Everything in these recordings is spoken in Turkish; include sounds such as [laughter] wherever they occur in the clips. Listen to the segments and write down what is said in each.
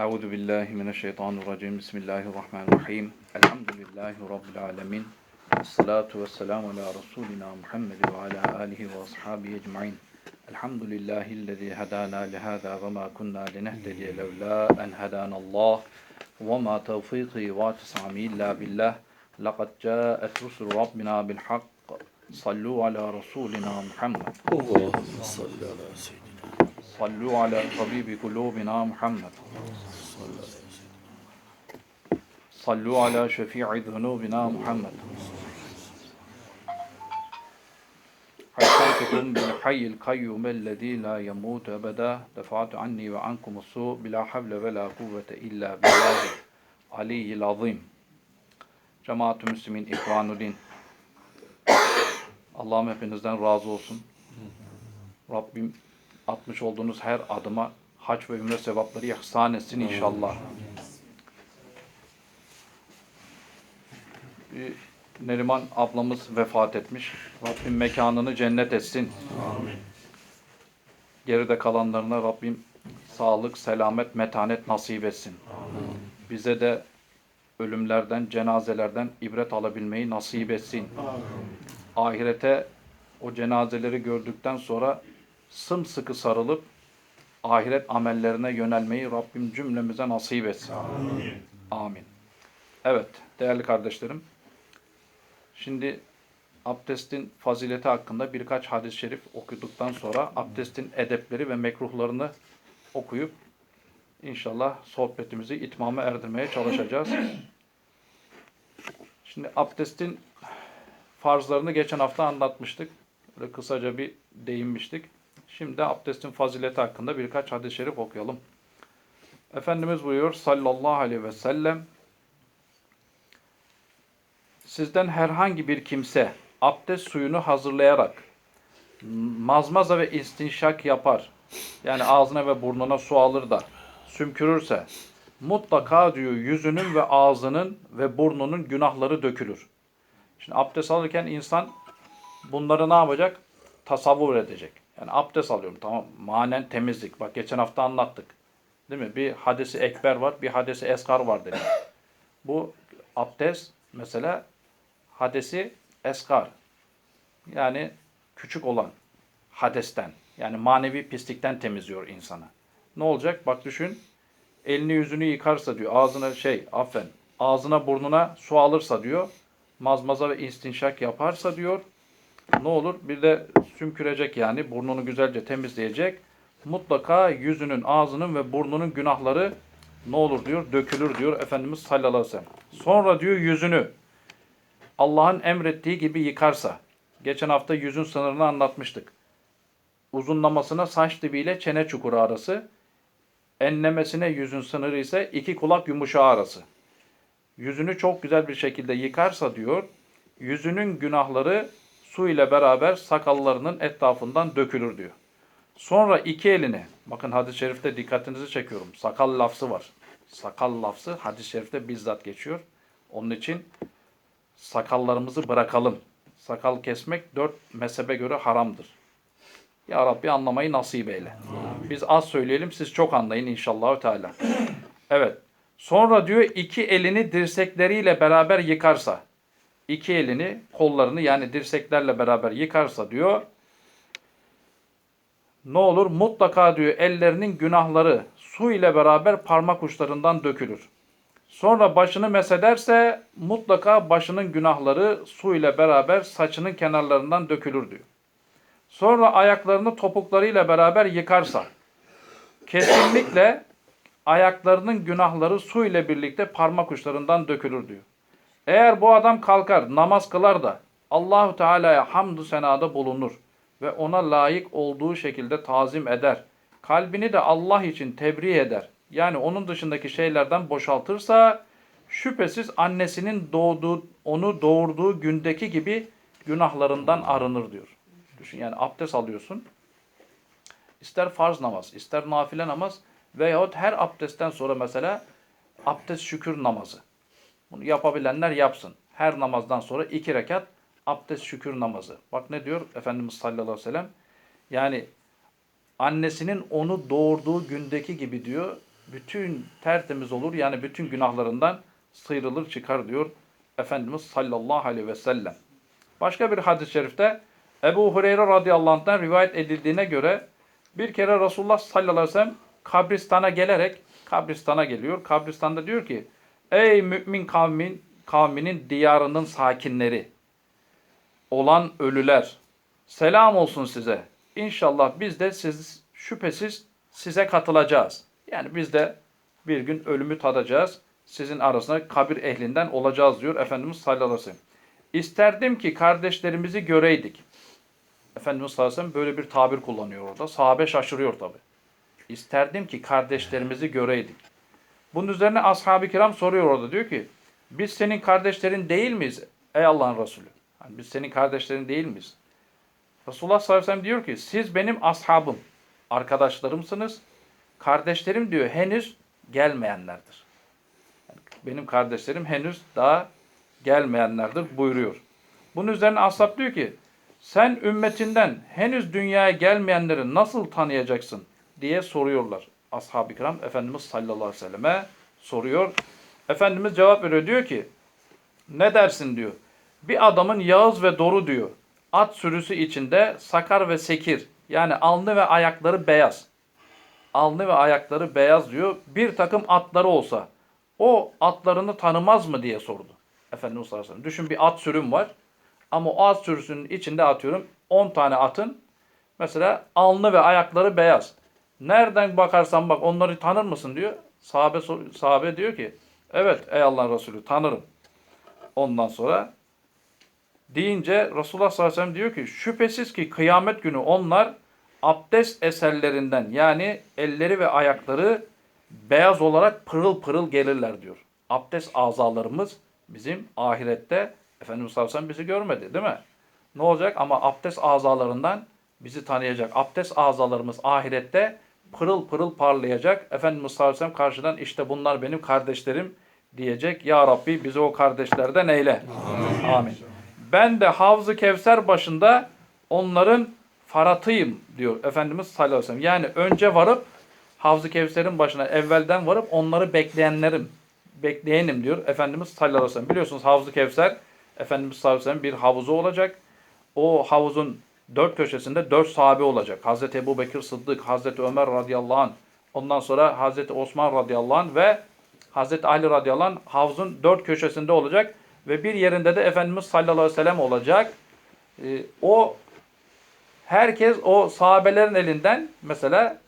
أعوذ بالله من الشيطان الرجيم. بسم الله الرحمن الرحيم. الحمد لله رب العالمين. والصلاة والسلام على رسولنا محمد وعلى آله وأصحابه أجمعين. الحمد لله الذي هدانا لهذا وما كنا لنهتدي لولا أن هدانا الله. وما توفيقي واتسعمي إلا بالله. لقد جاءت رسل ربنا بالحق. صلوا على رسولنا محمد. اللهم صل على سيدنا tabibi kulubina Muhammed. Sallu ala şefii zunubina Muhammed. Hayyatukum bil hayyil kayyum ellezî la yemut ebeda defa'tu anni ve ankumus su bila havle ve la kuvvete illa billahi aliyyil azim. Cemaat-ü Müslümin İhvanudin. Allah'ım hepinizden razı olsun. Rabbim atmış olduğunuz her adıma hac ve ümre sevapları ihsan etsin inşallah. Bir Neriman ablamız vefat etmiş. Rabbim mekanını cennet etsin. Geride kalanlarına Rabbim sağlık, selamet, metanet nasip etsin. Bize de ölümlerden, cenazelerden ibret alabilmeyi nasip etsin. Ahirete o cenazeleri gördükten sonra sımsıkı sarılıp ahiret amellerine yönelmeyi Rabbim cümlemize nasip etsin. Amin. Evet değerli kardeşlerim. Şimdi abdestin fazileti hakkında birkaç hadis-i şerif okuduktan sonra abdestin edepleri ve mekruhlarını okuyup inşallah sohbetimizi itmama erdirmeye çalışacağız. Şimdi abdestin farzlarını geçen hafta anlatmıştık. Böyle kısaca bir değinmiştik. Şimdi abdestin fazileti hakkında birkaç hadis-i şerif okuyalım. Efendimiz buyuruyor sallallahu aleyhi ve sellem Sizden herhangi bir kimse abdest suyunu hazırlayarak mazmaza ve istinşak yapar. Yani ağzına ve burnuna su alır da sümkürürse mutlaka diyor yüzünün ve ağzının ve burnunun günahları dökülür. Şimdi abdest alırken insan bunları ne yapacak? Tasavvur edecek. Yani abdest alıyorum tamam manen temizlik. Bak geçen hafta anlattık. Değil mi? Bir hadisi ekber var, bir hadisi eskar var dedik. [laughs] Bu abdest mesela hadesi eskar. Yani küçük olan hadesten. Yani manevi pislikten temizliyor insanı. Ne olacak? Bak düşün. Elini yüzünü yıkarsa diyor. Ağzına şey affen. Ağzına burnuna su alırsa diyor. Mazmaza ve istinşak yaparsa diyor. Ne olur? Bir de sümkürecek yani. Burnunu güzelce temizleyecek. Mutlaka yüzünün, ağzının ve burnunun günahları ne olur diyor? Dökülür diyor Efendimiz sallallahu aleyhi ve sellem. Sonra diyor yüzünü Allah'ın emrettiği gibi yıkarsa. Geçen hafta yüzün sınırını anlatmıştık. Uzunlamasına saç dibiyle çene çukuru arası. Enlemesine yüzün sınırı ise iki kulak yumuşağı arası. Yüzünü çok güzel bir şekilde yıkarsa diyor, yüzünün günahları su ile beraber sakallarının etrafından dökülür diyor. Sonra iki elini, bakın hadis-i şerifte dikkatinizi çekiyorum. Sakal lafzı var. Sakal lafzı hadis-i şerifte bizzat geçiyor. Onun için sakallarımızı bırakalım. Sakal kesmek dört mezhebe göre haramdır. Ya Rabbi anlamayı nasip eyle. Biz az söyleyelim, siz çok anlayın inşallah Teala. Evet. Sonra diyor iki elini dirsekleriyle beraber yıkarsa, iki elini, kollarını yani dirseklerle beraber yıkarsa diyor, ne olur? Mutlaka diyor ellerinin günahları su ile beraber parmak uçlarından dökülür. Sonra başını mesederse mutlaka başının günahları su ile beraber saçının kenarlarından dökülür diyor. Sonra ayaklarını topuklarıyla beraber yıkarsa kesinlikle ayaklarının günahları su ile birlikte parmak uçlarından dökülür diyor. Eğer bu adam kalkar namaz kılar da Allahu Teala'ya hamdü senada bulunur ve ona layık olduğu şekilde tazim eder. Kalbini de Allah için tebriğ eder. Yani onun dışındaki şeylerden boşaltırsa şüphesiz annesinin doğduğu, onu doğurduğu gündeki gibi günahlarından arınır diyor. Düşün yani abdest alıyorsun. İster farz namaz, ister nafile namaz veyahut her abdestten sonra mesela abdest şükür namazı. Bunu yapabilenler yapsın. Her namazdan sonra iki rekat abdest şükür namazı. Bak ne diyor Efendimiz sallallahu aleyhi ve sellem? Yani annesinin onu doğurduğu gündeki gibi diyor bütün tertemiz olur. Yani bütün günahlarından sıyrılır çıkar diyor Efendimiz sallallahu aleyhi ve sellem. Başka bir hadis-i şerifte Ebu Hureyre radıyallahu anh'tan rivayet edildiğine göre bir kere Resulullah sallallahu aleyhi ve sellem kabristana gelerek kabristana geliyor. Kabristanda diyor ki Ey mümin kavmin, kavminin diyarının sakinleri olan ölüler selam olsun size. İnşallah biz de siz şüphesiz size katılacağız. Yani biz de bir gün ölümü tadacağız. Sizin arasında kabir ehlinden olacağız diyor Efendimiz sallallahu aleyhi ve sellem. İsterdim ki kardeşlerimizi göreydik. Efendimiz sallallahu aleyhi ve sellem böyle bir tabir kullanıyor orada. Sahabe şaşırıyor tabi. İsterdim ki kardeşlerimizi göreydik. Bunun üzerine ashab-ı kiram soruyor orada. Diyor ki biz senin kardeşlerin değil miyiz ey Allah'ın Resulü? Yani biz senin kardeşlerin değil miyiz? Resulullah sallallahu aleyhi ve sellem diyor ki siz benim ashabım, arkadaşlarımsınız. Kardeşlerim diyor henüz gelmeyenlerdir. Yani benim kardeşlerim henüz daha gelmeyenlerdir buyuruyor. Bunun üzerine ashab diyor ki sen ümmetinden henüz dünyaya gelmeyenleri nasıl tanıyacaksın diye soruyorlar. Ashab-ı kiram Efendimiz sallallahu aleyhi ve selleme soruyor. Efendimiz cevap veriyor diyor ki ne dersin diyor. Bir adamın yağız ve doru diyor. At sürüsü içinde sakar ve sekir. Yani alnı ve ayakları beyaz. Alnı ve ayakları beyaz diyor. Bir takım atları olsa o atlarını tanımaz mı diye sordu. Efendimiz sallallahu aleyhi ve sellem. Düşün bir at sürüm var. Ama o at sürüsünün içinde atıyorum 10 tane atın mesela alnı ve ayakları beyaz. Nereden bakarsan bak onları tanır mısın diyor. Sahabe, sahabe diyor ki evet ey Allah'ın Resulü tanırım. Ondan sonra deyince Resulullah sallallahu aleyhi ve sellem diyor ki şüphesiz ki kıyamet günü onlar abdest eserlerinden yani elleri ve ayakları beyaz olarak pırıl pırıl gelirler diyor. Abdest azalarımız bizim ahirette Efendimiz sallallahu aleyhi ve sellem bizi görmedi değil mi? Ne olacak? Ama abdest azalarından bizi tanıyacak. Abdest azalarımız ahirette pırıl pırıl parlayacak. Efendimiz sallallahu aleyhi ve sellem karşıdan işte bunlar benim kardeşlerim diyecek. Ya Rabbi bizi o kardeşlerden eyle. Amin. Ben de Havz-ı Kevser başında onların faratıyım diyor Efendimiz sallallahu aleyhi ve sellem. Yani önce varıp Havz-ı Kevser'in başına evvelden varıp onları bekleyenlerim. Bekleyenim diyor Efendimiz sallallahu aleyhi ve sellem. Biliyorsunuz Havz-ı Kevser Efendimiz sallallahu aleyhi ve sellem bir havuzu olacak. O havuzun dört köşesinde dört sahabe olacak. Hazreti Ebu Bekir Sıddık, Hazreti Ömer radıyallahu anh, ondan sonra Hazreti Osman radıyallahu anh ve Hazreti Ali radıyallahu anh havuzun dört köşesinde olacak. Ve bir yerinde de Efendimiz sallallahu aleyhi ve sellem olacak. Ee, o herkes o sahabelerin elinden mesela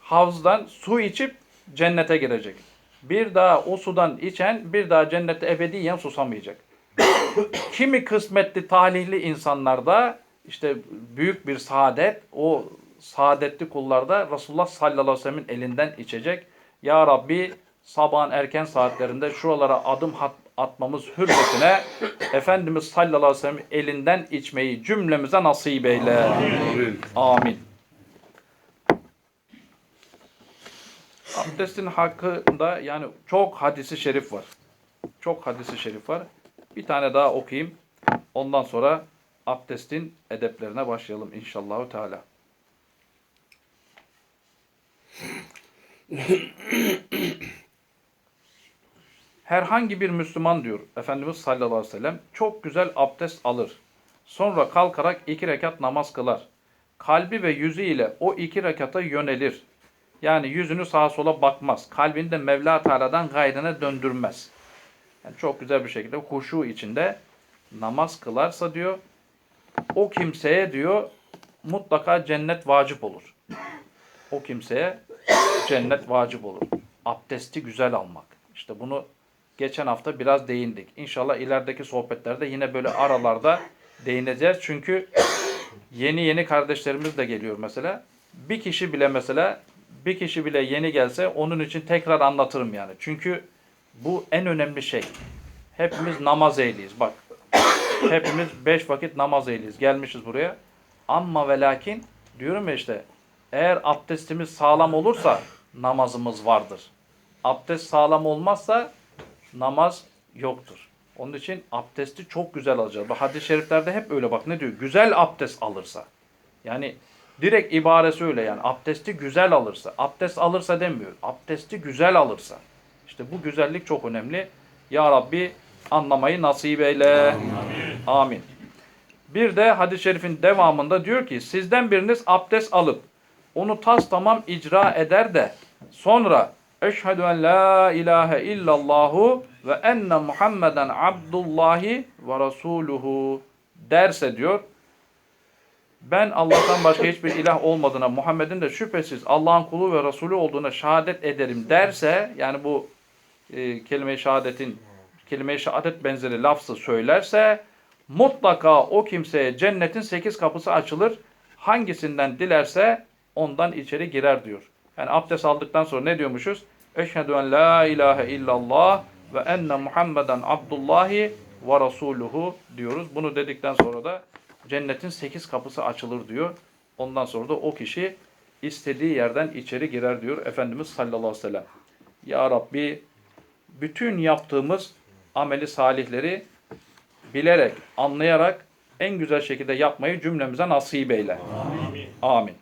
havuzdan su içip cennete girecek. Bir daha o sudan içen bir daha cennette ebediyen susamayacak. [coughs] Kimi kısmetli talihli insanlarda işte büyük bir saadet o saadetli kullarda Resulullah sallallahu aleyhi ve sellemin elinden içecek. Ya Rabbi sabahın erken saatlerinde şuralara adım atmamız hürmetine Efendimiz sallallahu aleyhi ve sellem elinden içmeyi cümlemize nasip eyle. Amin. Amin. Abdestin hakkında yani çok hadisi şerif var. Çok hadisi şerif var. Bir tane daha okuyayım. Ondan sonra abdestin edeplerine başlayalım inşallah Teala. Herhangi bir Müslüman diyor Efendimiz sallallahu aleyhi ve sellem çok güzel abdest alır. Sonra kalkarak iki rekat namaz kılar. Kalbi ve yüzü ile o iki rekata yönelir. Yani yüzünü sağa sola bakmaz. Kalbini de Mevla Teala'dan gayrine döndürmez. Yani çok güzel bir şekilde huşu içinde namaz kılarsa diyor o kimseye diyor mutlaka cennet vacip olur. O kimseye cennet vacip olur. Abdesti güzel almak. İşte bunu geçen hafta biraz değindik. İnşallah ilerideki sohbetlerde yine böyle aralarda değineceğiz. Çünkü yeni yeni kardeşlerimiz de geliyor mesela. Bir kişi bile mesela bir kişi bile yeni gelse onun için tekrar anlatırım yani. Çünkü bu en önemli şey. Hepimiz namaz ehliyiz. Bak hepimiz beş vakit namaz ehliyiz. Gelmişiz buraya. Amma ve lakin diyorum ya işte eğer abdestimiz sağlam olursa namazımız vardır. Abdest sağlam olmazsa namaz yoktur. Onun için abdesti çok güzel alacağız. Hadis-i şeriflerde hep öyle bak ne diyor? Güzel abdest alırsa. Yani Direkt ibaresi öyle yani. Abdesti güzel alırsa. Abdest alırsa demiyor. Abdesti güzel alırsa. İşte bu güzellik çok önemli. Ya Rabbi anlamayı nasip eyle. Amin. Bir de hadis-i şerifin devamında diyor ki sizden biriniz abdest alıp onu tas tamam icra eder de sonra eşhedü en la ilahe illallahu ve enne Muhammeden abdullahi ve rasuluhu derse diyor ben Allah'tan başka hiçbir ilah olmadığına, Muhammed'in de şüphesiz Allah'ın kulu ve Resulü olduğuna şehadet ederim derse, yani bu e, kelime-i şehadetin, kelime-i şehadet benzeri lafzı söylerse, mutlaka o kimseye cennetin sekiz kapısı açılır. Hangisinden dilerse ondan içeri girer diyor. Yani abdest aldıktan sonra ne diyormuşuz? Eşhedü en la ilahe illallah ve enne Muhammeden abdullahi ve rasuluhu diyoruz. Bunu dedikten sonra da cennetin sekiz kapısı açılır diyor. Ondan sonra da o kişi istediği yerden içeri girer diyor Efendimiz sallallahu aleyhi ve sellem. Ya Rabbi bütün yaptığımız ameli salihleri bilerek, anlayarak en güzel şekilde yapmayı cümlemize nasip eyle. Amin.